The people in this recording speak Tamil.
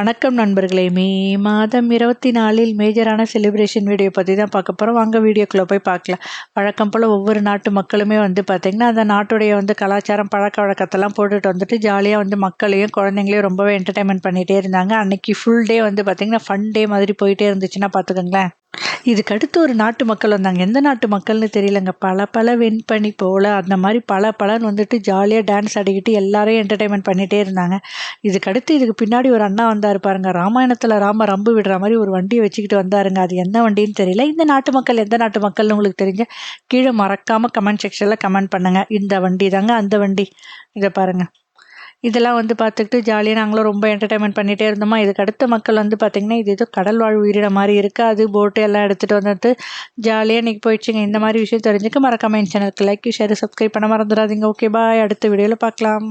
வணக்கம் நண்பர்களே. மே மாதம் இருபத்தி நாலில் மேஜரான செலிப்ரேஷன் வீடியோ பற்றி தான் பார்க்க போகிறோம் வாங்க வீடியோக்குள்ளே போய் பார்க்கலாம். வழக்கம் போல் ஒவ்வொரு நாட்டு மக்களுமே வந்து பார்த்திங்கன்னா அந்த நாட்டுடைய வந்து கலாச்சாரம் பழக்க வழக்கத்தெல்லாம் போட்டுட்டு வந்துட்டு ஜாலியாக வந்து மக்களையும் குழந்தைங்களையும் ரொம்பவே என்டர்டைன்மெண்ட் பண்ணிகிட்டே இருந்தாங்க. அன்றைக்கி ஃபுல் டே வந்து பார்த்திங்கன்னா ஃபன் டே மாதிரி போயிட்டே இருந்துச்சுன்னா பார்த்துக்கோங்களேன் இதுக்கடுத்து ஒரு நாட்டு மக்கள் வந்தாங்க. எந்த நாட்டு மக்கள்னு தெரியலங்க. பல பல வெண்பனி போல் அந்த மாதிரி பல பலன்னு வந்துட்டு ஜாலியாக டான்ஸ் ஆடிக்கிட்டு எல்லாரையும் என்டர்டைன்மெண்ட் பண்ணிகிட்டே இருந்தாங்க. இதுக்கடுத்து இதுக்கு பின்னாடி ஒரு அண்ணா வந்தார் பாருங்க. ராமாயணத்தில் ராம ரம்பு விடுற மாதிரி ஒரு வண்டியை வச்சுக்கிட்டு வந்தாருங்க. அது என்ன வண்டின்னு தெரியல. இந்த நாட்டு மக்கள் எந்த நாட்டு மக்கள்னு உங்களுக்கு தெரிஞ்ச கீழே மறக்காமல் கமெண்ட் செக்ஷனில் கமெண்ட் பண்ணுங்கள் இந்த வண்டி தாங்க அந்த வண்டி. இதை பாருங்கள் இதெல்லாம் வந்து பார்த்துக்கிட்டு ஜாலியாக நாங்களும் ரொம்ப என்டர்டைன்மெண்ட் பண்ணிகிட்டே இருந்தோமா? இதுக்கு அடுத்த மக்கள் வந்து பார்த்திங்கன்னா இது ஏதோ கடல் வாழ் உயிரின மாதிரி இருக்குது அது போட்டு எல்லாம் எடுத்துகிட்டு வந்துட்டு ஜாலியாக இன்றைக்கி போயிடுச்சுங்க. இந்த மாதிரி விஷயம் தெரிஞ்சுக்க மறக்காம என் சேனலுக்கு லைக் ஷேர் சப்ஸ்கிரைப் பண்ண மறந்துடாதீங்க. ஓகே பாய் அடுத்த வீடியோவில் பார்க்கலாம்.